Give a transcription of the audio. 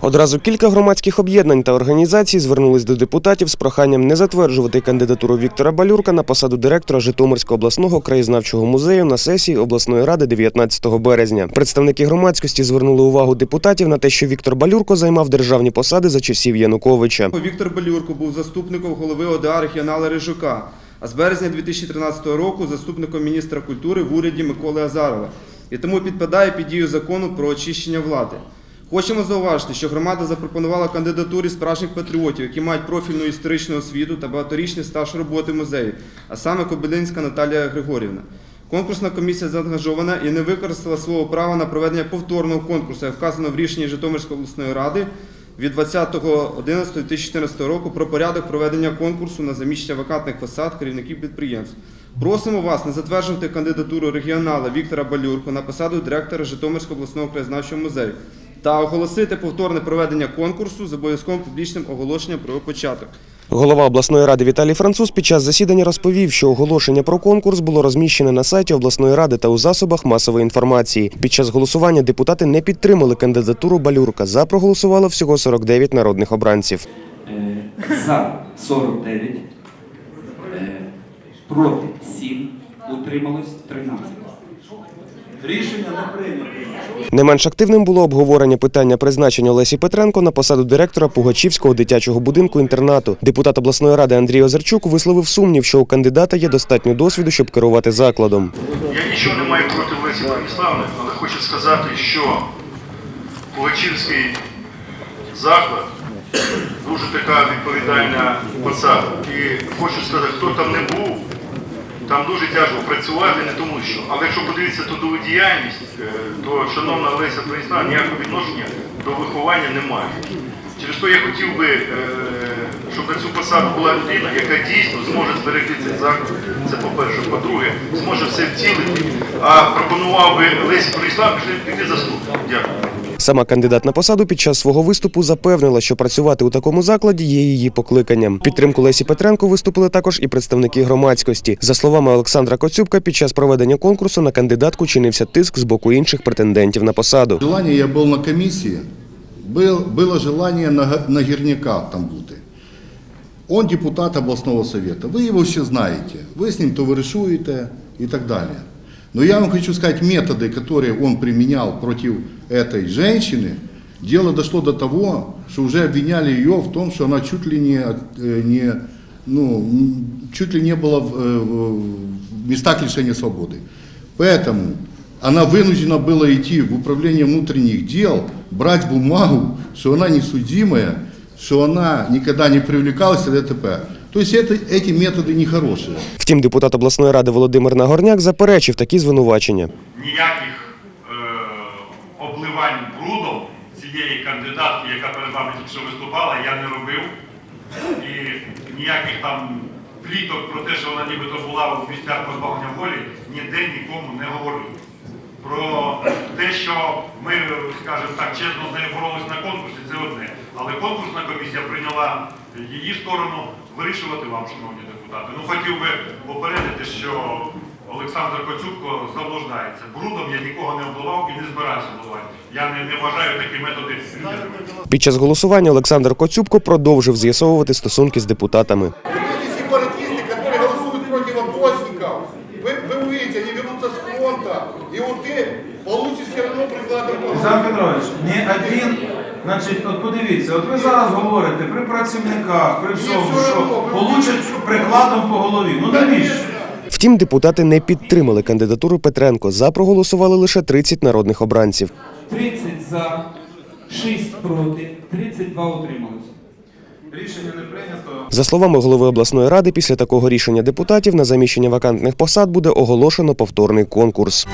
Одразу кілька громадських об'єднань та організацій звернулись до депутатів з проханням не затверджувати кандидатуру Віктора Балюрка на посаду директора Житомирського обласного краєзнавчого музею на сесії обласної ради 19 березня. Представники громадськості звернули увагу депутатів на те, що Віктор Балюрко займав державні посади за часів Януковича. Віктор Балюрко був заступником голови ОДА регіонала Рижука, а з березня 2013 року заступником міністра культури в уряді Миколи Азарова і тому підпадає під дію закону про очищення влади. Хочемо зауважити, що громада запропонувала кандидатурі справжніх патріотів, які мають профільну історичну освіту та багаторічний стаж роботи в музеї, а саме Кобилинська Наталія Григорівна. Конкурсна комісія заангажована і не використала свого права на проведення повторного конкурсу, як вказано в рішенні Житомирської обласної ради від 20.11.2014 року про порядок проведення конкурсу на заміщення вакантних посад керівників підприємств. Просимо вас не затверджувати кандидатуру регіонала Віктора Балюрко на посаду директора Житомирського обласного краєзнавчого музею та оголосити повторне проведення конкурсу з обов'язковим публічним оголошенням про його початок. Голова обласної ради Віталій Француз під час засідання розповів, що оголошення про конкурс було розміщене на сайті обласної ради та у засобах масової інформації. Під час голосування депутати не підтримали кандидатуру Балюрка. За проголосувало всього 49 народних обранців. Е, За 49, е, проти 7, утрималось 13. Рішення не прийнято. Не менш активним було обговорення питання призначення Олесі Петренко на посаду директора Пугачівського дитячого будинку інтернату. Депутат обласної ради Андрій Озерчук висловив сумнів, що у кандидата є достатньо досвіду, щоб керувати закладом. Я нічого не маю проти Лесі Брониславни, але хочу сказати, що Пугачівський заклад дуже така відповідальна посада. І хочу сказати, хто там не був, там дуже тяжко працювати, не тому що. Але якщо подивитися трудову діяльність, е, то шановна Леся Брониславна ніякого відношення до виховання немає. Через то я хотів би, е, щоб на цю посаду була людина, яка дійсно зможе зберегти цей заклад. Це по-перше. По-друге, зможе все втілити. А пропонував би Лесі Брониславні піти заступник. Дякую. Сама кандидат на посаду під час свого виступу запевнила, що працювати у такому закладі є її покликанням. Підтримку Лесі Петренко виступили також і представники громадськості. За словами Олександра Коцюбка, під час проведення конкурсу на кандидатку чинився тиск з боку інших претендентів на посаду. Желание, я был на комиссии, был, было желание на, на Герняка там бути. Он депутат областного совета. Вы его все знаете. Вы с ним товаришуете и так далее. Но я вам хочу сказать, методы, которые он применял против этой женщины, дело дошло до того, что уже обвиняли ее в том, что она чуть ли не, э, не, ну, чуть ли не была в, э, в местах лишения свободы. Поэтому она вынуждена была идти в управление внутренних дел, брать бумагу, что она несудимая, что она никогда не привлекалась к ДТП. То есть это, эти методы нехорошие. Втім, депутат обласної ради Володимир Нагорняк заперечив такі звинувачення. ніяких е, обливань брудом цієї кандидатки, яка перед вами тільки що виступала, я не робив. І ніяких там пліток про те, що вона нібито була у місцях позбавлення волі, ніде нікому не говорив. Про те, що ми, скажімо так, чесно з нею боролись на конкурсі, це одне. Але конкурсна комісія прийняла її сторону вирішувати вам, шановні депутати. Ну хотів би попередити, що Олександр Коцюбко заблуждається. Брудом я нікого не обливав і не збираюся обливати. Я не, не вважаю такі методи. Під час голосування Олександр Коцюбко продовжив з'ясовувати стосунки з депутатами. Олександр Петрович, не один, значить, от подивіться, от ви зараз говорите при працівниках, при всьому, що получать прикладом по голові. Ну навіщо? Втім, депутати не підтримали кандидатуру Петренко. За проголосували лише 30 народних обранців. 30 за, 6 проти, 32 утрималось. Рішення не прийнято. За словами голови обласної ради, після такого рішення депутатів на заміщення вакантних посад буде оголошено повторний конкурс.